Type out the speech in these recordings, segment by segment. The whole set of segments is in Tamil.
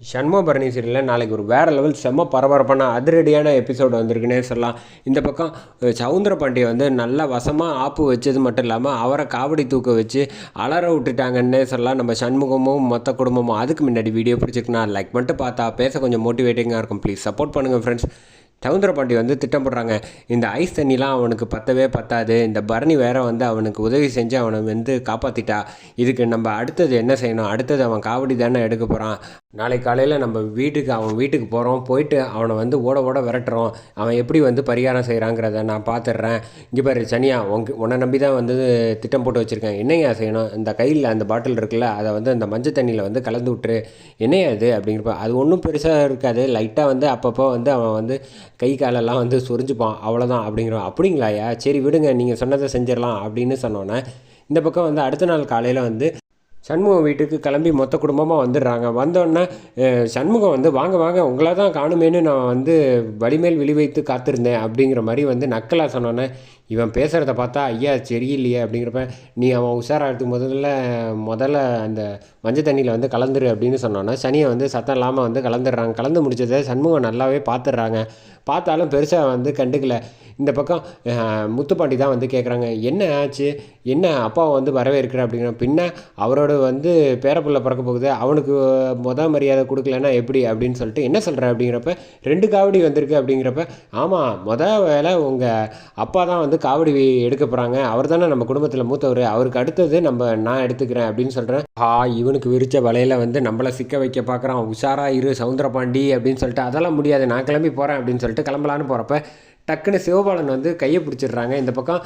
சண்முகபரணி சீரியலில் நாளைக்கு ஒரு வேறு லெவல் செம்ம பரபரப்பான அதிரடியான எபிசோடு வந்திருக்குன்னே சொல்லலாம். இந்த பக்கம் சவுந்தர பாண்டிய வந்து நல்லா வசமாக ஆப்பு வச்சது மட்டும் இல்லாமல் அவரை காவடி தூக்க வச்சு அலற விட்டுட்டாங்கன்னே சொல்லலாம். நம்ம சண்முகமும் மொத்த குடும்பமும். அதுக்கு முன்னாடி வீடியோ பிடிச்சிருக்குன்னா லைக் பண்ணிட்டு பார்த்தா பேச கொஞ்சம் மோட்டிவேட்டிங்காக இருக்கும். ப்ளீஸ் சப்போர்ட் பண்ணுங்கள் ஃப்ரெண்ட்ஸ் சவுந்தர பாண்டி வந்து திட்டம் போடுறாங்க. இந்த ஐஸ் தண்ணிலாம் அவனுக்கு பத்தவே பத்தாது. இந்த பரணி வேற வந்து அவனுக்கு உதவி செஞ்சு அவனை வந்து காப்பாற்றிட்டா இதுக்கு நம்ம அடுத்தது என்ன செய்யணும்? அடுத்தது அவன் காவடி தானே எடுக்க போகிறான் நாளைக்கு காலையில் நம்ம வீட்டுக்கு அவன் வீட்டுக்கு போகிறோம் போயிட்டு அவனை வந்து ஓட ஓட விரட்டுறோம். அவன் எப்படி வந்து பரிகாரம் செய்கிறாங்கிறத நான் பார்த்துடுறேன் இங்கே பாரு சனியா உங்க உன்னை நம்பி தான் வந்து திட்டம் போட்டு வச்சுருக்கேன். என்னையா செய்யணும்? இந்த கையில் அந்த பாட்டில் இருக்குல்ல அதை வந்து அந்த மஞ்சள் தண்ணியில் வந்து கலந்து விட்டுரு. என்னையா இது? அப்படிங்கிறப்ப அது ஒன்றும் பெருசாக இருக்காது. லைட்டாக வந்து அப்பப்போ வந்து அவன் வந்து கை காலெல்லாம் வந்து சொரிஞ்சுப்பான். அவ்வளோதான் அப்படிங்கிறோம். அப்படிங்களாயா சரி விடுங்க நீங்கள் சொன்னதை செஞ்சிடலாம் அப்படின்னு சொன்னோன்னே இந்த பக்கம் வந்து அடுத்த நாள் காலையில் வந்து சண்முகம் வீட்டுக்கு கிளம்பி மொத்த குடும்பமாக வந்துடுறாங்க. வந்தோடனே சண்முகம் வந்து வாங்க வாங்க உங்களை தான் காணுமேனு நான் வந்து வலிமேல் விழி வைத்து காத்திருந்தேன். அப்படிங்கிற மாதிரி வந்து நக்கலாக சொன்னோன்னே இவன் பேசுகிறத பார்த்தா ஐயா சரியில்லையே அப்படிங்கிறப்ப நீ அவன் உஷாராகிறதுக்கு முதல்ல முதல்ல அந்த மஞ்சள் தண்ணியில் வந்து கலந்துரு அப்படின்னு சொன்னோன்னா சனியை வந்து சத்தம் இல்லாமல் வந்து கலந்துடுறாங்க. கலந்து முடிச்சதை சண்முகம் நல்லாவே பார்த்துடுறாங்க பார்த்தாலும் பெருசாக வந்து கண்டுக்கல. இந்த பக்கம் முத்துப்பாண்டி தான் வந்து கேட்குறாங்க என்ன ஆச்சு? என்ன அப்பாவை வந்து வரவேற்கிற? அப்படிங்கிற பின்ன அவரோட வந்து பேரப்புள்ள பிறக்க போகுது. அவனுக்கு மொதல் மரியாதை கொடுக்கலன்னா எப்படி? அப்படின்னு சொல்லிட்டு என்ன சொல்கிற அப்படிங்கிறப்ப ரெண்டு காவடி வந்திருக்கு அப்படிங்கிறப்ப ஆமாம் மொதல் வேலை உங்கள் அப்பா தான் வந்து காவடி எடுக்க போகிறாங்க அவர் தானே நம்ம குடும்பத்தில் மூத்தவர். அவருக்கு அடுத்தது நம்ம நான் எடுத்துக்கிறேன் அப்படின்னு சொல்கிறேன் ஆ இவனுக்கு விரிச்ச வலையில் வந்து நம்மளை சிக்க வைக்க பார்க்குறான் உஷாரா இரு சவுந்தரபாண்டி அப்படின்னு சொல்லிட்டு அதெல்லாம் முடியாது. நான் கிளம்பி போகிறேன் அப்படின்னு சொல்லிட்டு கிளம்பலான்னு போகிறப்ப டக்குன்னு சிவபாலன் வந்து கையை பிடிச்சிடுறாங்க. இந்த பக்கம்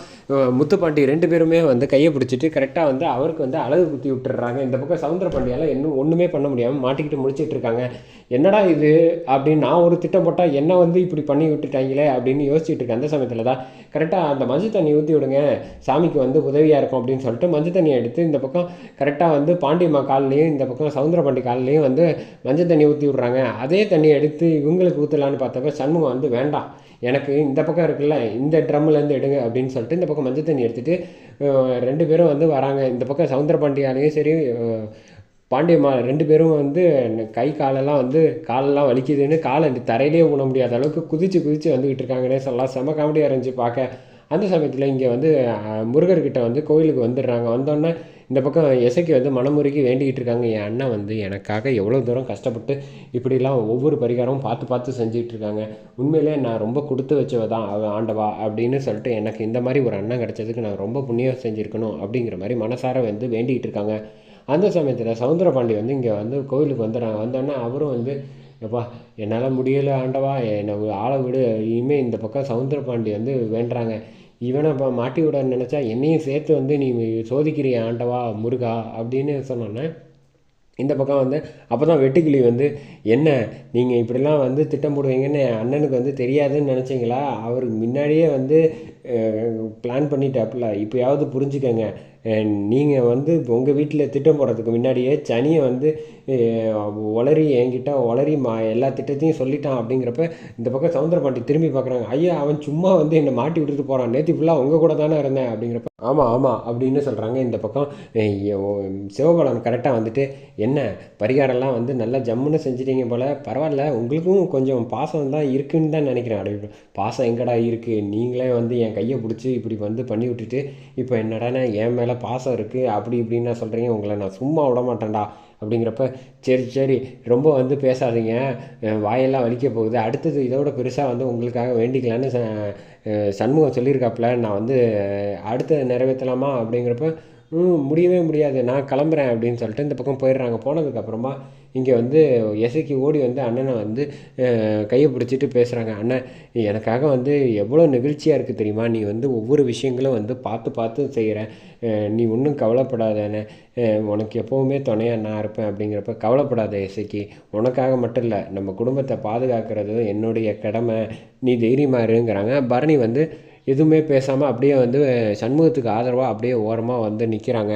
முத்துப்பாண்டி ரெண்டு பேருமே வந்து கையை பிடிச்சிட்டு கரெக்டாக வந்து அவருக்கு வந்து அழகு குத்தி விட்டுறாங்க இந்த பக்கம் சவுந்தரபாண்டியால் இன்னும் ஒன்றுமே பண்ண முடியாமல் மாட்டிக்கிட்டு முடிச்சிட்டு இருக்காங்க. என்னடா இது அப்படின்னு நான் ஒரு திட்டம் போட்டால் என்ன வந்து இப்படி பண்ணி விட்டுட்டாங்களே அப்படின்னு யோசிச்சுட்டு இருக்கேன் அந்த சமயத்தில் தான். கரெக்டாக அந்த மஞ்சள் தண்ணி ஊற்றி விடுங்க. சாமிக்கு வந்து உதவியாக இருக்கும் அப்படின்னு சொல்லிட்டு மஞ்சள் தண்ணியை எடுத்து இந்த பக்கம் கரெக்டாக வந்து பாண்டியம்மா கால்லையும் இந்த பக்கம் சவுந்தரபாண்டி கால்லையும் வந்து மஞ்சள் தண்ணி ஊற்றி விட்றாங்க. அதே தண்ணியை எடுத்து இவங்களுக்கு ஊற்றலான்னு பார்த்தப்ப சண்முகம் வந்து வேண்டாம். எனக்கு இந்த பக்கம் இருக்குல்ல இந்த ட்ரம்முலேருந்து எடுங்க அப்படின்னு சொல்லிட்டு இந்த பக்கம் மஞ்சள் தண்ணி எடுத்துகிட்டு ரெண்டு பேரும் வந்து வராங்க. இந்த பக்கம் சவுந்தரபாண்டியாலையும் சரி பாண்டியம்மா ரெண்டு பேரும் வந்து கை காலெல்லாம் வந்து காலெல்லாம் வலிக்குதுன்னு காலை தரையிலே ஊன முடியாத அளவுக்கு குதிச்சு குதிச்சு வந்துக்கிட்டு இருக்காங்கன்னே சொல்லலாம். செம காமெடியாக இருந்துச்சு பார்க்க. அந்த சமயத்தில் இங்கே வந்து முருகர்கிட்ட வந்து கோயிலுக்கு வந்துடுறாங்க. வந்தோடனே இந்த பக்கம் இசைக்கு வந்து மனமுருகி வேண்டிக்கிட்டு இருக்காங்க. என் அண்ணன் வந்து எனக்காக எவ்வளோ தூரம் கஷ்டப்பட்டு இப்படிலாம் ஒவ்வொரு பரிகாரமும் பார்த்து பார்த்து செஞ்சுட்டு இருக்காங்க. உண்மையிலே நான் ரொம்ப கொடுத்து வச்சவ தான் ஆண்டவா அப்படின்னு சொல்லிட்டு எனக்கு இந்த மாதிரி ஒரு அண்ணன் கிடச்சதுக்கு நான் ரொம்ப புண்ணியம் செஞ்சுருக்கணும் அப்படிங்கிற மாதிரி மனசார வந்து வேண்டிக்கிட்டு இருக்காங்க. அந்த சமயத்தில் சவுந்தரபாண்டி வந்து இங்கே வந்து கோயிலுக்கு வந்துடுறாங்க. வந்தோடனே அவரும் வந்து எப்பா என்னால் முடியலை ஆண்டவா. என்னை ஆளை விடு. இனிமேல் இந்த பக்கம் சவுந்தரபாண்டி வந்து வேண்டுறாங்க. இவனை இப்போ மாட்டி விட நினச்சா என்னையும் சேர்த்து வந்து நீ சோதிக்கிறிய ஆண்டவா முருகா அப்படின்னு சொன்னோன்னே இந்த பக்கம் வந்து அப்போ தான் வெட்டுக்கிளி வந்து என்ன நீங்கள் இப்படிலாம் வந்து திட்டம் போடுவீங்கன்னு என் அண்ணனுக்கு வந்து தெரியாதுன்னு நினச்சிங்களா? அவருக்கு முன்னாடியே வந்து பிளான் பண்ணிட்டாப்புல. இப்போயாவது புரிஞ்சுக்கங்க. நீங்கள் வந்து உங்கள் வீட்டில் திட்டம் போடுறதுக்கு முன்னாடியே சனியை வந்து ஒளரி என்கிட்ட ஒளரி மா எல்லா திட்டத்தையும் சொல்லிட்டான் அப்படிங்கிறப்ப இந்த பக்கம் சவுந்தரபாண்டி திரும்பி பார்க்குறாங்க ஐயா அவன் சும்மா வந்து என்னை மாட்டி விட்டுட்டு போகிறான் நேற்று ஃபுல்லாக உங்கள் கூட தானே இருந்தேன். அப்படிங்கிறப்ப ஆமாம் ஆமாம் அப்படின்னு சொல்கிறாங்க இந்த பக்கம். சிவபாலன் கரெக்டாக வந்துட்டு என்ன பரிகாரம்லாம் வந்து நல்லா ஜம்முன்னு செஞ்சிட்டீங்க போல். பரவாயில்ல உங்களுக்கும் கொஞ்சம் பாசம் தான் இருக்குன்னு தான் நினைக்கிறேன். அப்படி பாசம் எங்கடா இருக்குது நீங்களே வந்து என் கையை பிடிச்சி இப்படி வந்து பண்ணி விட்டுட்டு இப்போ என்னடானே என் மேலே பாசம் இருக்குது அப்படி இப்படின்னு நான் சொல்கிறீங்க உங்களை நான் சும்மா விட மாட்டேன்டா அப்படிங்கிறப்ப சரி சரி ரொம்ப வந்து பேசாதீங்க வாயெல்லாம் வலிக்க போகுது அடுத்தது இதோட பெருசாக வந்து உங்களுக்காக வேண்டிக்கலான்னு ச- சண்முகம் சொல்லியிருக்காப்புல நான் வந்து அடுத்த அடுத்தது நிறைவேற்றலாமா அப்படிங்கிறப்ப முடியவே முடியாது. நான் கிளம்புறேன் அப்படின்னு சொல்லிட்டு இந்த பக்கம் போயிடுறாங்க. போனதுக்கப்புறமா இங்கே வந்து எசைக்கு ஓடி வந்து அண்ணனை வந்து கையை பிடிச்சிட்டு பேசுகிறாங்க அண்ணன் எனக்காக வந்து எவ்வளோ நெகிழ்ச்சியாக இருக்குது தெரியுமா? நீ வந்து ஒவ்வொரு விஷயங்களும் வந்து பார்த்து பார்த்து செய்கிற நீ ஒன்றும் கவலைப்படாதண்ணே உனக்கு எப்போவுமே துணையாக நான் இருப்பேன் அப்படிங்கிறப்ப கவலைப்படாத இசைக்கு உனக்காக மட்டும் இல்லை நம்ம குடும்பத்தை பாதுகாக்கிறது என்னுடைய கடமை. நீ தைரியமாக இருங்கிறாங்க. பரணி வந்து எதுவுமே பேசாமல் அப்படியே வந்து சண்முகத்துக்கு ஆதரவாக அப்படியே ஓரமாக வந்து நிற்கிறாங்க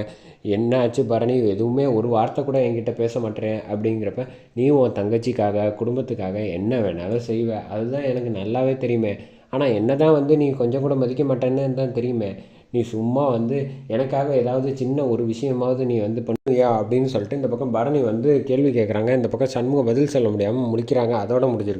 என்ன ஆச்சு பரணி? எதுவுமே ஒரு வார்த்தை கூட என்கிட்ட பேச மாட்டேறேன் அப்படிங்கிறப்ப நீ உன் தங்கச்சிக்காக குடும்பத்துக்காக என்ன வேணாலும் செய்வ. அதுதான் எனக்கு நல்லாவே தெரியுமே. ஆனால் என்ன தான் வந்து நீ கொஞ்சம் கூட மதிக்க மாட்டேன்னு தான் தெரியுமே. நீ சும்மா வந்து எனக்காக ஏதாவது சின்ன ஒரு விஷயமாவது நீ வந்து பண்ணுவியா? அப்படின்னு சொல்லிட்டு இந்த பக்கம் பரணி வந்து கேள்வி கேட்குறாங்க இந்த பக்கம் சண்முகம் பதில் சொல்ல முடியாமல் முடிக்கிறாங்க அதோட முடிஞ்சிருக்கு.